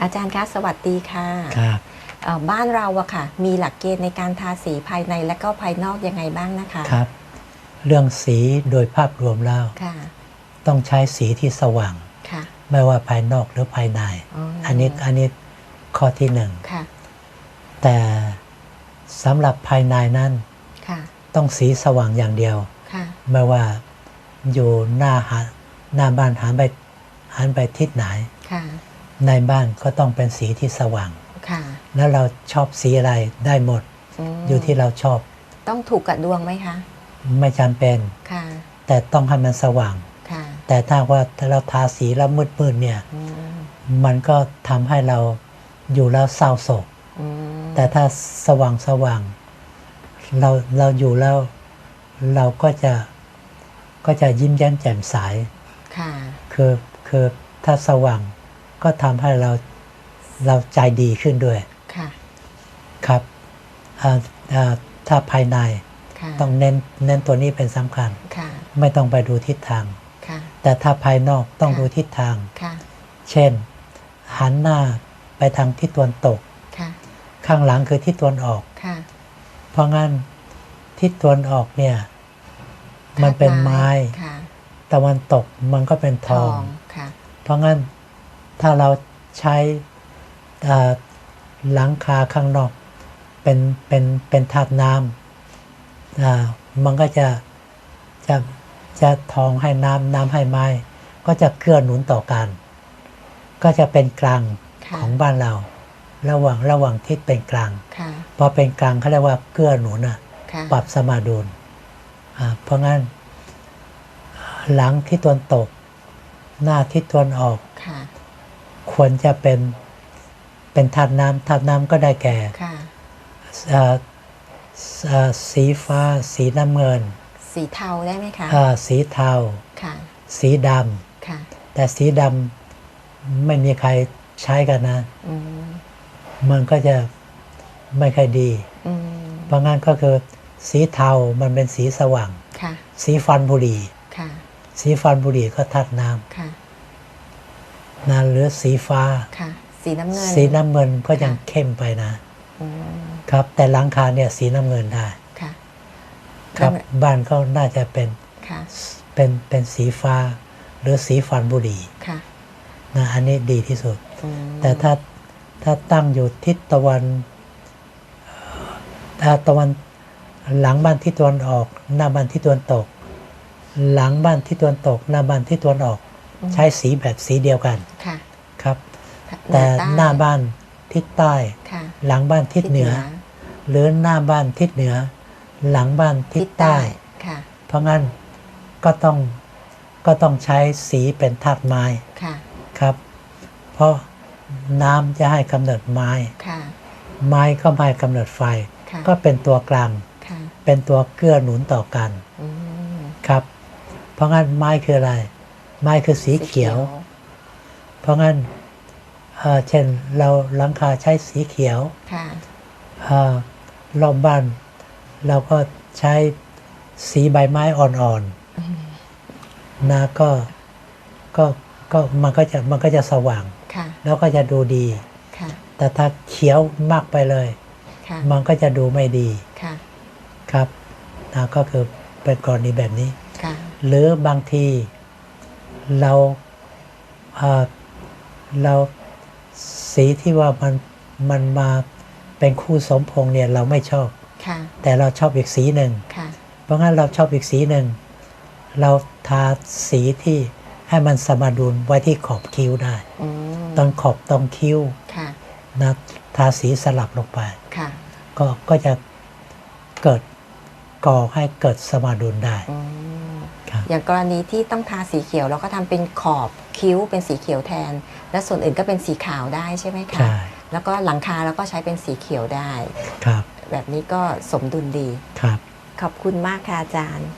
อาจารย์คะสวัสดีค่ะครับเอ่อบ้านเราอะค่ะ มีหลักเกณฑ์ในการทาสีภายในและก็ภายนอกยังไงบ้างนะคะครับ เรื่องสีโดยภาพรวมแล้วค่ะต้องใช้สีที่สว่างค่ะไม่ว่าภายนอกหรือภายในอ๋ออัอันนี้อันนี้ข้อที่หนึ่งค่ะแต่สำหรับภายในนั้นค่ะต้องสีสว่างอย่างเดียวค่ะไม่ว่าอยู่หน้าหาหน้าบ้านหันไปหันไปทิศไหนค่ะ ในบ้านก็ต้องเป็นสีที่สว่างค่ะ แล้วเราชอบสีอะไรได้หมด มอยู่ที่เราชอบต้องถูกกับดวงไหมคะ ไม่จำเป็น ค่ะ แต่ต้องให้มันสว่าง ค่ะแต่ถ้าว่าถ้าเราทาสีแล้วมืดๆเนี่ย อืมมันก็ทำให้เราอยู่แล้วเศร้าโศก อืมแต่ถ้าสว่างสว่างเราเราอยู่แล้ว เราก็จะก็จะยิ้มแย้มแจ่มใส ค่ะ คือคือถ้าสว่าง ก็ทำให้เราเราใจดีขึ้นด้วยค่ะครับอ่าอ่าถ้าภายในค่ะต้องเน้นเน้นตัวนี้เป็นสำคัญค่ะไม่ต้องไปดูทิศทางค่ะแต่ถ้าภายนอกต้องค่ะดูทิศทางค่ะเช่น หันหน้าไปทางทิศตะวันตกค่ะข้างหลังคือทิศตะวันออกค่ะเพราะงั้นทิศตะวันออกเนี่ย มันเป็นไม้ค่ะตะวันตกมันก็เป็นททอองงค่ะเพราะงั้น ถ้าเราใช้เอ่อหลังคาข้างนอกเป็นเป็นเป็นธาตุน้ำอ่ามันก็จะจะจะทองให้น้ำน้ำให้ไม้ ก็จะเกื้อหนุนต่อกัน ก็จะเป็นกลางค่ะของบ้านเรา ระหว่างระหว่างทิศเป็นกลางค่ะพอเป็นกลางเขาเรียกว่าเกื้อหนุนอะค่ะปรับสมดุลอ่าเพราะงั้น หลังทิศตะวันตก หน้าทิศตะวันออก ค่ะควรจะเป็นเป็นธาตุน้ำธาตุน้ำก็ได้แก่ค่ะเอ่อเอ่อสีฟ้า สีน้ำเงิน สีเทาได้ไหมคะเอ่อสีเทาค่ะสีดค่ะำแต่สีดำไม่มีใครใช้กันนะอืมมันก็จะไม่ค่อยดีอืมเพราะงั้นก็คือสีเทามันเป็นสีสว่างค่ะสีฟันบุหรี่ค่ะสีฟันบุหรี่ก็ธาตุน้ค่ะำ นะหรือสีฟ้าค่ะสีน้ำเงินสีน้ำเงินก็ยังค่ะเข้มไปนะอืมครับ แต่หลังคาเนี่ยสีน้ำเงินได้ค่ะครับแล้วบ้านก็น่าจะเป็นค่ะเป็นเป็นสีฟ้า หรือสีฟันบุหรี่ค่ะนะอันนี้ดีที่สุดอืมแต่ถ้าถ้าตั้งอยู่ทิศตะวันเอ่อถ้าตะวันหลังบ้านทิศตะวันออก หน้าบ้านทิศตะวันตก หลังบ้านทิศตะวันตก หน้าบ้านทิศตะวันออก ใช้สีแบบสีเดียวกันค่ะครับเหนืแต่อใต้หน้าบ้านทิศใต้ค่ะหลังบ้านทิศเหนือ หรือหน้าบ้านทิศเหนือ หลังบ้านทิศใต้ค่ะเพราะงั้นก็ต้องก็ต้องใช้สีเป็นธาตุไม้ค่ะครับ เพราะน้ำจะให้กำเนิดไม้ค่ะไม้ก็ให้กำเนิดไฟค่ะก็เป็นตัวกลางค่ะเป็นตัวเกื้อหนุนต่อกันอืมครับ เพราะงั้นไม้คืออะไร ไม้คือสีเขียว เพราะงั้นเอ่อเช่นเราหลังคาใช้สีเขียวค่ะเอ่อรอบบ้านเราก็ใช้สีใบไม้อ่อนๆนะก็ก็ก็มันก็จะมันก็จะสว่างค่ะแล้วก็จะดูดีค่ะแต่ถ้าเขียวมากไปเลยค่ะมันก็จะดูไม่ดีค่ะครับนะก็คือเป็นกรณีแบบนี้ค่ะหรือบางที เราเอ่อเราสีที่ว่ามันมันมาเป็นคู่สมพงษ์เนี่ยเราไม่ชอบค่ะแต่เราชอบอีกสีหนึ่งค่ะเพราะงั้นเราชอบอีกสีหนึ่ง เราทาสีที่ให้มันสมดุลไว้ที่ขอบคิ้วได้อืมตรงขอบตรงคิ้วค่ะนะทาสีสลับลงไปค่ะก็ก็จะเกิดก่อให้เกิดสมดุลได้ อืมครับอย่างกรณีที่ต้องทาสีเขียวเราก็ทำเป็นขอบคิ้วเป็นสีเขียวแทน และส่วนอื่นก็เป็นสีขาวได้ใช่ไหมคะใช่แล้วก็หลังคาเราก็ใช้เป็นสีเขียวได้ ครับ แบบนี้ก็สมดุลดี ครับ ขอบคุณมากค่ะอาจารย์